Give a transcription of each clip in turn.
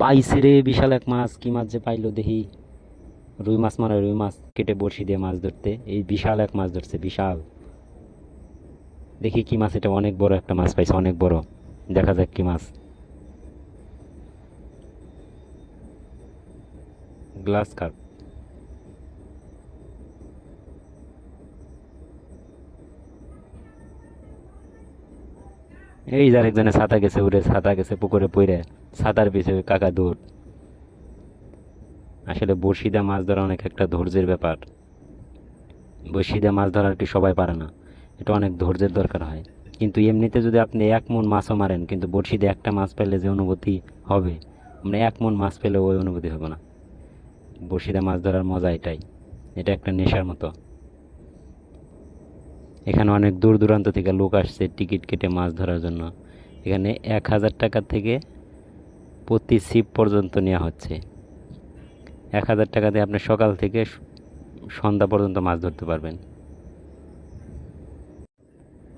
পাইছে রে বিশাল এক মাছ, কি মাছ যে পাইলো দেখি। রুই মাছ মানে রুই মাছ, কেটে বড়শি দিয়ে মাছ ধরতে। এই বিশাল এক মাছ ধরছে, বিশাল। দেখি কি মাছ, এটা অনেক বড় একটা মাছ পাইছে, অনেক বড়। দেখা যাক কি মাছ। গ্লাস কাপ এই যার একজনে ছাতা গেছে, উড়ে ছাতা গেছে, পুকুরে পইরে, ছাতার পিছে কাকা দৌড়। আসলে বড়শিদা মাছ ধরা অনেক একটা ধৈর্যের ব্যাপার। বড়শিদা মাছ ধরার কি সবাই পারে না? এটা অনেক ধৈর্যের দরকার হয়। কিন্তু এমনিতে যদি আপনি এক মন মাছও মারেন, কিন্তু বড়শিতে একটা মাছ পেলে যে অনুভূতি হবে মানে এক মন মাছ পেলে ওই অনুভূতি হবে না। বড়শিতে মাছ ধরার মজা এটাই। এটা একটা নেশার মতো। এখানে অনেক দূর দূরান্ত থেকে লোক আসছে টিকিট কেটে মাছ ধরার জন্য। এখানে এক হাজার টাকা থেকে প্রতি সিপ পর্যন্ত নেওয়া হচ্ছে। এক হাজার টাকাতে আপনি সকাল থেকে সন্ধ্যা পর্যন্ত মাছ ধরতে পারবেন।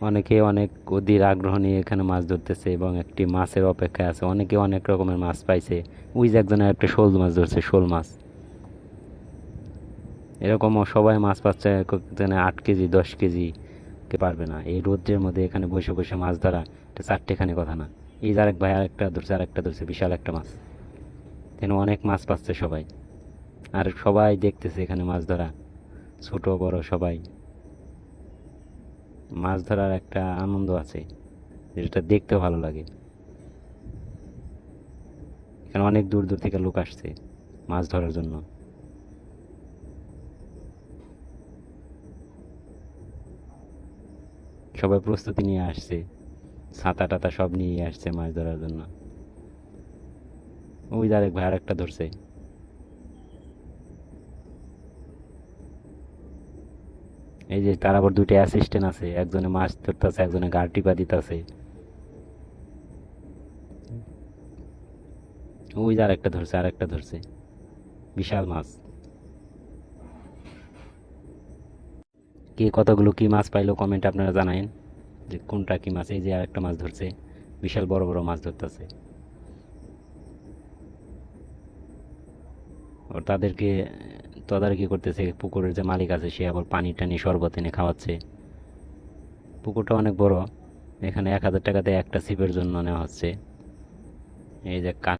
অনেকে অনেক অধীর আগ্রহ নিয়ে এখানে মাছ ধরতেছে এবং একটি মাছের অপেক্ষায় আছে। অনেকে অনেক রকমের মাছ পাইছে। ওই যে একজনের একটা শোল মাছ ধরছে, শোল মাছ। এরকমও সবাই মাছ পাচ্ছে একজনে আট কেজি, দশ কেজি। কে পারবে না। এই রোদ্রের মধ্যে এখানে বসে বসে মাছ ধরা, এটা চারটেখানি কথা না। এই যে আরেক ভাই আরেকটা ধরছে আরেকটা ধরছে, বিশাল একটা মাছ। এখানে অনেক মাছ পাচ্ছে সবাই। আর সবাই দেখতেছে এখানে মাছ ধরা। ছোট, বড় সবাই। মাছ ধরার একটা আনন্দ আছে, যেটা দেখতেও ভালো লাগে। এখানে অনেক দূর দূর থেকে লোক আসছে মাছ ধরার জন্য। সবাই প্রস্তুতি নিয়ে আসছে। ছাতা টাতা সব নিয়ে আসছে মাছ ধরার জন্য। ওই যে আরেক ভাই আরেকটা ধরছে। এই যে তার আবার দুইটা অ্যাসিস্ট্যান্ট আছে। একজনে মাছ ধরতেছে, একজনে গাড় টিপা ওই যে আরেকটা ধরছে আরেকটা ধরছে। বিশাল মাছ। কে কতগুলো কি মাছ পাইলো কমেন্ট আপনারা জানায়েন যে কোনটা কি মাছ, এই যে আরেকটা মাছ ধরছে, বিশাল বড় বড় মাছ ধরতেছে। তাদেরকে তদারকি করতেছে, পুকুরের যে মালিক আছে, সে আবার পানি টানি শরবত এনে খাওয়াচ্ছে। পুকুরটা অনেক বড়, এখানে এক হাজার টাকাতে একটা সিপের জন্য নেওয়া হচ্ছে। এই যে কাক